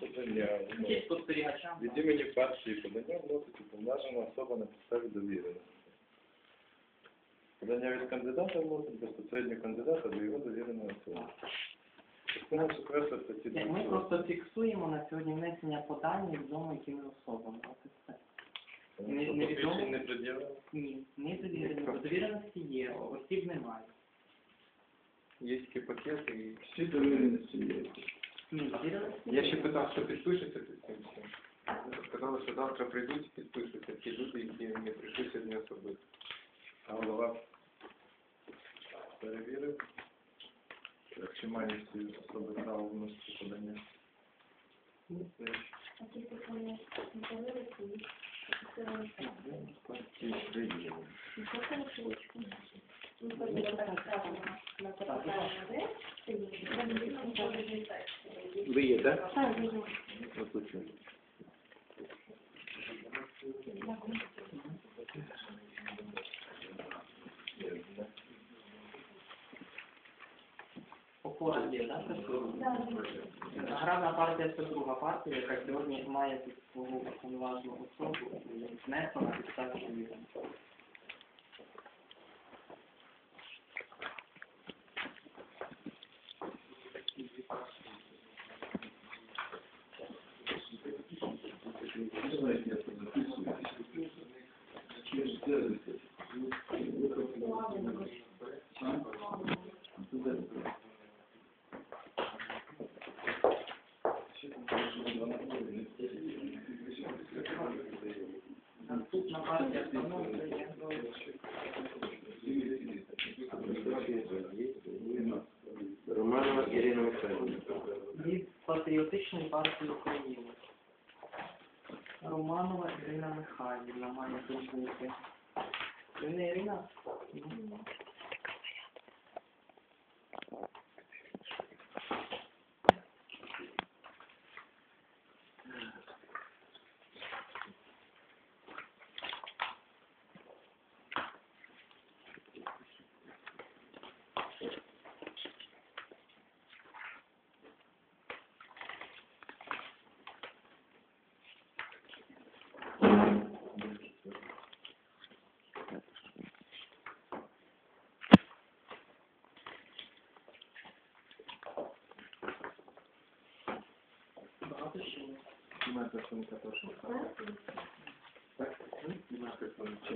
Подання. Від імені партії подання вносить уповноважена особа на підставі довіреності. Подання від кандидата вносить безпосередньо кандидата до його довіреної особи. Ми просто фіксуємо на сьогодні внесення подань невідомо якими особами. Невідомо. не. Ні, не довіреності. Довіреності є, осіб немає. Є такі пакети і... Всі довіреності є. Я ще питав, що підпишеться під цим всім. Сказали, що завтра прийдуть, підпишуться ті люди, які не прийшли сьогодні особисто. А голова перевірив, чи має всі особи право вносити подання. Ви є, так? Опора є, так? Аграрна партія це друга партія, яка сьогодні має тут свою уповноважену особу і внесла на підставі довіреності. Давайте я тут записую. Через це- А? Туди. Наступна партія встановлює Романова Ірина Михайловна. від Патріотичної партії України. Романова Ірина Михайлівна має тут бути. Ви не Ірина? Ну. Немає представника точно. Так? Немає представника.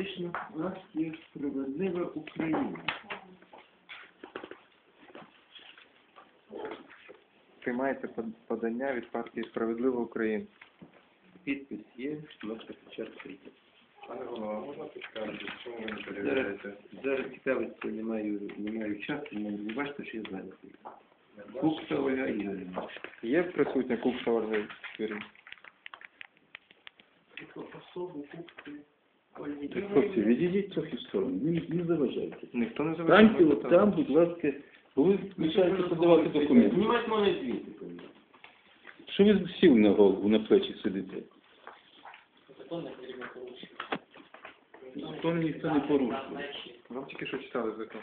Фактично, у нас є справедлива Україна. Приймається подання від партії Справедлива Україна. Підпис є, можна почати. Пане голова, можна підказати, чому ви не перевіряєте? Зараз цікавиться, не маю, не маю часу, але ви бачите, що я зайнятий. Кукса Ольга Ігорівна. Є присутня Кукса Ольга Юрій? Особу Ольги Так, хлопці, відійдіть трохи в сторону, не, не заважайте. Ніхто не заважає. Станьте от там, будь ласка, бо ви мішаєте подавати документи. Знімайте мене звідти. Що ви сіли на голову, на плечі сидите? Закон ніхто не порушує. Вам тільки що читали закон.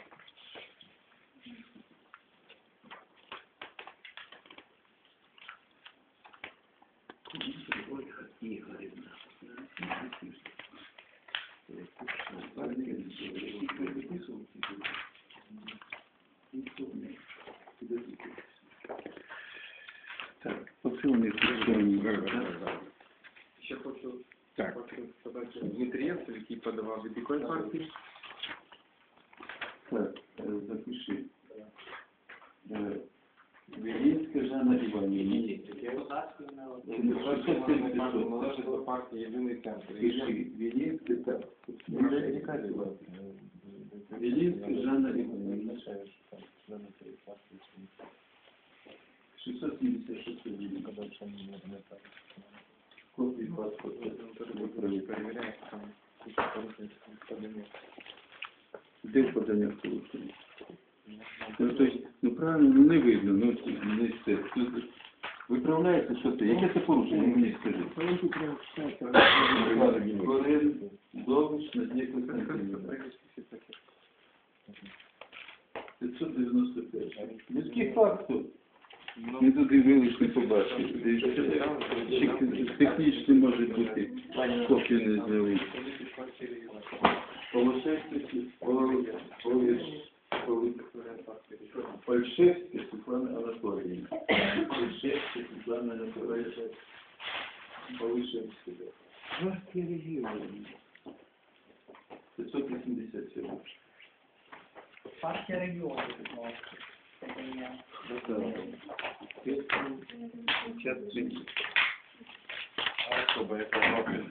Ольга Ігорівна. Стосовні. Ще хочу, Так. хочу сказати, Дмитрієвцев, який подавав від якої партії? Так, е, запиши. Е, Вілінська Жанна Іванівна. Належить до партії Єдиний центр. Пиши, Вілінська, так. Вілінська Жанна Іванівна. 676 гривень. Копії паспорта. Там. куча порушень. Де впадання в порушення? Ну, то есть, ну правильно, ну не видно, ну не все. Виправляється, що це? Яке це порушення? Мені скажи. Хвилин, довгоч, на дні Константинівна. 595. Людський фактор. Не додивились, не побачили. Ще Технічно може бути. Копії не зняли. Полошевський, Польшевський Світлана Анатоліївна. Польшевський Світлана Анатоліївна. Полишевський. Партія регіону. 587. Партія регіонів, будь ласка. Це я. А особа, яка профіль?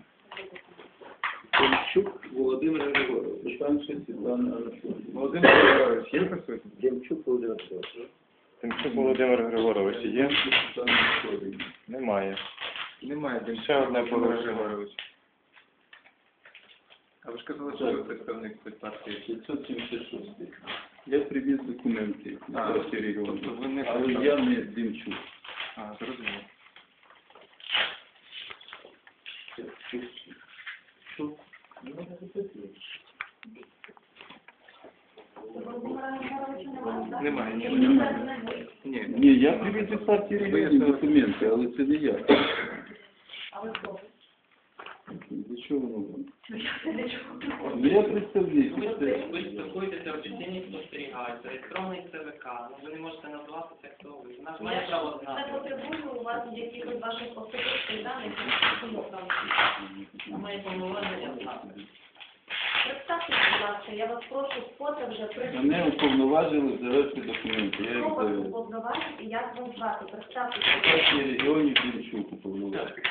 Демчук Володимир Григорович. Польшевський Світлана Анатоліївна. Володимир Григорович є присутній? Демчук Володимир Григорович. Тимчук Володимир Григорович є? Світлана. Немає. Немає Ще одне. Григорович. А ви ж казали, що ви представник партії. 576. Я привіз документи А, на регіону. тобто ви не Але я не Демчук. А, зрозуміло. Немає, ні, немає. Ні, Ні, я привіз від партії регіону документи, але це не я. Для чого воно вам? Ну я представник. Ви, і все. ви спілкуєтеся офіційні спостерігачі, електронний ЦВК, ну ви не можете називатися, хто ви. Наш має право Не знати. потребую у вас якихось ваших особистих даних, тому там. Має повноваження знати. Представте, будь ласка, я вас прошу, фото вже Мене уповноважили завести документи. Я їх Хто вас уповноважив і як вам звати? Представте, Партії регіонів Демчук уповноважив.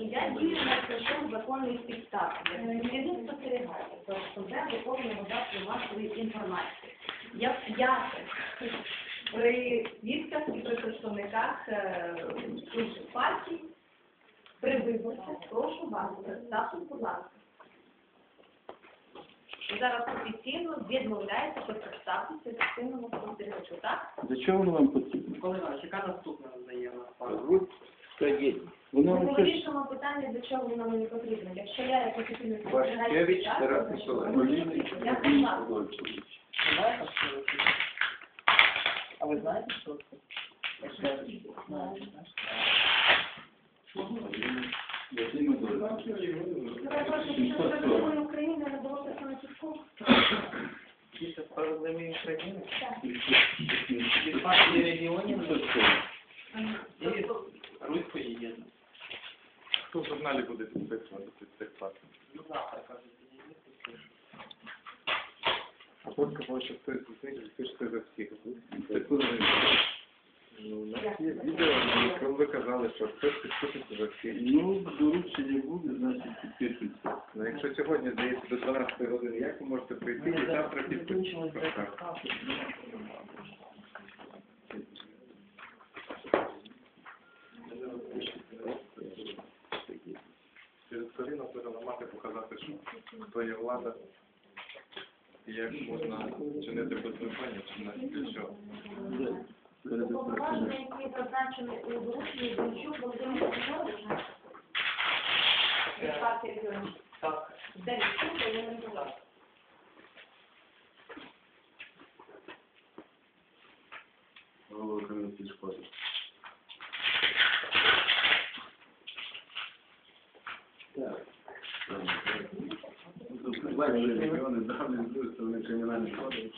Я дію на прийшов законної підстави. Я не спостерігаю, тобто де ви повинні дати вашої інформації. Я п'яте при свідках і при представниках е, інших партій, при виборцях, прошу вас, представте, будь ласка. Ви зараз офіційно відмовляєте представитися офіційному спостерігачу, так? Для чого воно вам потрібно? Микола Іванович, яка наступна взаємна справа? Воно Ми вам вирішимо питання, для чого воно мені потрібно. Якщо я як офіційний Вашкевич спостерігач, Тарас так, Миколаївич. я. Знаєте, що ви? А ви знаєте, що це? Знаєте, так? Вадим Адольфович. Давай прошу, що це закони України не було такого чітко. Після справедливої України? Так. Від партії регіонів Що і Руської єдності. Хто в журналі буде підписувати під цих фактів? Ну, завтра, кажуть, А з них пишете за всіх. Це коли? Є відео, коли ви казали, що хтось підпишеться за всіх. Ну, доручення буде, значить підпишуться. Ну, якщо сьогодні, здається, до 12 години, як ви можете прийти і завтра підписатися? Перед коліном треба мати показати, що хто є влада, і як можна чинити безвиконня, чи навіть для чого. Перед Уповноважений, який зазначений у дорученні Демчук Володимир Григорович, від партії регіонів. Так. Демчук Володимир Григорович. Голова комісії шкоди. Так. Закриваємо регіони, давлять, вони кримінальні шкоди.